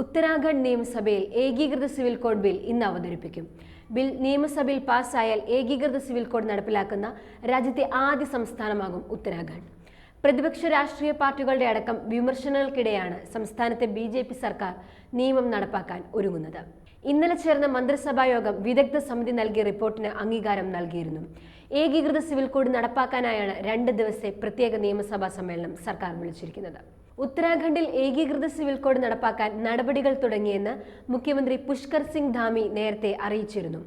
ഉത്തരാഖണ്ഡ് നിയമസഭയിൽ ഏകീകൃത civil code bill ഇന്ന് അവതരിപ്പിക്കും. ബിൽ നിയമസഭയിൽ പാസ്സായാൽ ഏകീകൃത സിവിൽ കോഡ് നടപ്പിലാക്കുന്ന രാജ്യത്തെ ആദ്യ സംസ്ഥാനമാകും ഉത്തരാഖണ്ഡ്. പ്രതിപക്ഷ രാഷ്ട്രീയ പാർട്ടികളുടെ അടക്കം വിമർശനങ്ങൾക്കിടെയാണ് സംസ്ഥാനത്തെ ബി ജെ പി സർക്കാർ നിയമം നടപ്പാക്കാൻ ഒരുങ്ങുന്നത്. ഇന്നലെ ചേർന്ന മന്ത്രിസഭാ യോഗം വിദഗ്ധ സമിതി നൽകിയ റിപ്പോർട്ടിന് അംഗീകാരം നൽകിയിരുന്നു. ഏകീകൃത സിവിൽ കോഡ് നടപ്പാക്കാനായാണ് രണ്ട് ദിവസത്തെ പ്രത്യേക നിയമസഭാ സമ്മേളനം സർക്കാർ വിളിച്ചിരിക്കുന്നത്. ഉത്തരാഖണ്ഡിൽ ഏകീകൃത സിവിൽ കോഡ് നടപ്പാക്കാൻ നടപടികൾ തുടങ്ങിയെന്ന് മുഖ്യമന്ത്രി പുഷ്കർ സിംഗ് ധാമി നേരത്തെ അറിയിച്ചിരുന്നു.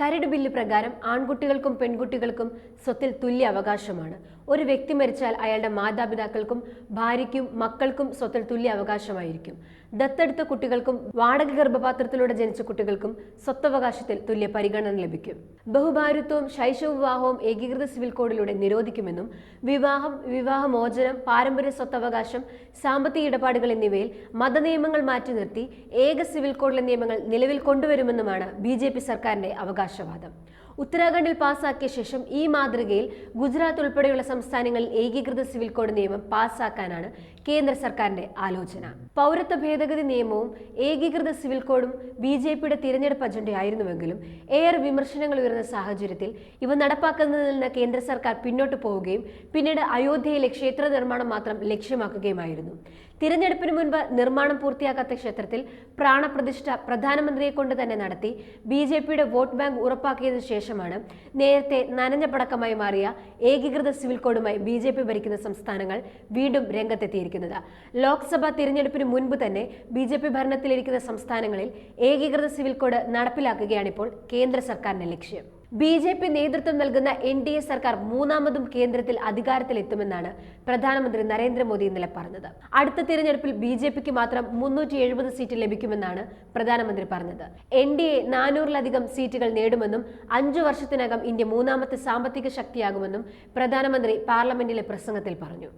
കരട് ബില്ല് പ്രകാരം ആൺകുട്ടികൾക്കും പെൺകുട്ടികൾക്കും സ്വത്തിൽ തുല്യ അവകാശമാണ്. ഒരു വ്യക്തി മരിച്ചാൽ അയാളുടെ മാതാപിതാക്കൾക്കും ഭാര്യയ്ക്കും മക്കൾക്കും സ്വത്തിൽ തുല്യ അവകാശമായിരിക്കും. ദത്തെടുത്ത കുട്ടികൾക്കും വാടക ഗർഭപാത്രത്തിലൂടെ ജനിച്ച കുട്ടികൾക്കും സ്വത്തവകാശത്തിൽ തുല്യ പരിഗണന ലഭിക്കും. ബഹുഭാര്യത്വവും ശൈശവ വിവാഹവും ഏകീകൃത സിവിൽ കോഡിലൂടെ നിരോധിക്കുമെന്നും വിവാഹം വിവാഹമോചനം പാരമ്പര്യ സ്വത്തവകാശം സാമ്പത്തിക ഇടപാടുകൾ എന്നിവയിൽ മതനിയമങ്ങൾ മാറ്റി നിർത്തി ഏക സിവിൽ കോഡിലെ നിയമങ്ങൾ നിലവിൽ കൊണ്ടുവരുമെന്നുമാണ് ബി സർക്കാരിന്റെ അവകാശവാദം. ഉത്തരാഖണ്ഡിൽ പാസാക്കിയ ശേഷം ഈ മാതൃകയിൽ ഗുജറാത്ത് ഉൾപ്പെടെയുള്ള സംസ്ഥാനങ്ങളിൽ ഏകീകൃത സിവിൽ കോഡ് നിയമം പാസാക്കാനാണ് കേന്ദ്ര സർക്കാരിന്റെ ആലോചന. പൗരത്വ ഭേദഗതി നിയമവും ഏകീകൃത സിവിൽ കോഡും ബി ജെ പിയുടെ തിരഞ്ഞെടുപ്പ് അജണ്ടയായിരുന്നുവെങ്കിലും ഏറെ വിമർശനങ്ങൾ ഉയർന്ന സാഹചര്യത്തിൽ ഇവ നടപ്പാക്കുന്നതിൽ നിന്ന് കേന്ദ്ര സർക്കാർ പിന്നോട്ട് പോവുകയും പിന്നീട് അയോധ്യയിലെ ക്ഷേത്ര നിർമ്മാണം മാത്രം ലക്ഷ്യമാക്കുകയുമായിരുന്നു. തിരഞ്ഞെടുപ്പിന് മുൻപ് നിർമ്മാണം പൂർത്തിയാക്കാത്ത ക്ഷേത്രത്തിൽ പ്രാണപ്രതിഷ്ഠ പ്രധാനമന്ത്രിയെ കൊണ്ട് തന്നെ നടത്തി ബി ജെ പിയുടെ വോട്ട് ബാങ്ക് ഉറപ്പാക്കിയതിനു ശേഷമാണ് നേരത്തെ നനഞ്ഞ പടക്കമായി മാറിയ ഏകീകൃത സിവിൽ കോഡുമായി ബി ജെ പി ഭരിക്കുന്ന സംസ്ഥാനങ്ങൾ വീണ്ടും രംഗത്തെത്തിയിരിക്കുന്നത്. ലോക്സഭാ തിരഞ്ഞെടുപ്പിന് മുൻപ് തന്നെ ബി ജെ പി ഭരണത്തിലിരിക്കുന്ന സംസ്ഥാനങ്ങളിൽ ഏകീകൃത സിവിൽ കോഡ് നടപ്പിലാക്കുകയാണിപ്പോൾ കേന്ദ്ര സർക്കാരിന്റെ ലക്ഷ്യം. ബി ജെ പി നേതൃത്വം നൽകുന്ന എൻ ഡി എ സർക്കാർ മൂന്നാമതും കേന്ദ്രത്തിൽ അധികാരത്തിലെത്തുമെന്നാണ് പ്രധാനമന്ത്രി നരേന്ദ്രമോദി ഇന്നലെ പറഞ്ഞത്. അടുത്ത തിരഞ്ഞെടുപ്പിൽ ബി ജെ പിക്ക് മാത്രം മുന്നൂറ്റി എഴുപത് സീറ്റ് ലഭിക്കുമെന്നാണ് പ്രധാനമന്ത്രി പറഞ്ഞത്. എൻ ഡി എ നാനൂറിലധികം സീറ്റുകൾ നേടുമെന്നും അഞ്ചു വർഷത്തിനകം ഇന്ത്യ മൂന്നാമത്തെ സാമ്പത്തിക ശക്തിയാകുമെന്നും പ്രധാനമന്ത്രി പാർലമെന്റിലെ പ്രസംഗത്തിൽ പറഞ്ഞു.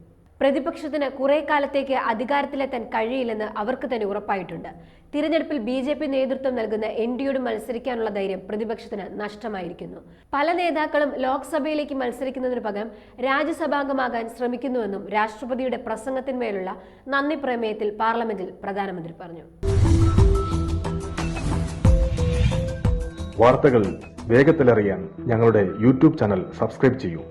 പ്രതിപക്ഷത്തിന് കുറെ കാലത്തേക്ക് അധികാരത്തിലെത്താൻ കഴിയില്ലെന്ന് അവർക്ക് തന്നെ ഉറപ്പായിട്ടുണ്ട്. തിരഞ്ഞെടുപ്പിൽ ബി ജെ പി നേതൃത്വം നൽകുന്ന എൻ ഡിയോട് മത്സരിക്കാനുള്ള ധൈര്യം പ്രതിപക്ഷത്തിന് നഷ്ടമായിരിക്കുന്നു. പല നേതാക്കളും ലോക്സഭയിലേക്ക് മത്സരിക്കുന്നതിന് പകരം രാജ്യസഭാംഗമാകാൻ ശ്രമിക്കുന്നുവെന്നും രാഷ്ട്രപതിയുടെ പ്രസംഗത്തിന്മേലുള്ള നന്ദി പ്രമേയത്തിൽ പാർലമെന്റിൽ പ്രധാനമന്ത്രി പറഞ്ഞു. വാർത്തകൾ വേഗത്തിലറിയാൻ ഞങ്ങളുടെ യൂട്യൂബ് ചാനൽ സബ്സ്ക്രൈബ് ചെയ്യൂ.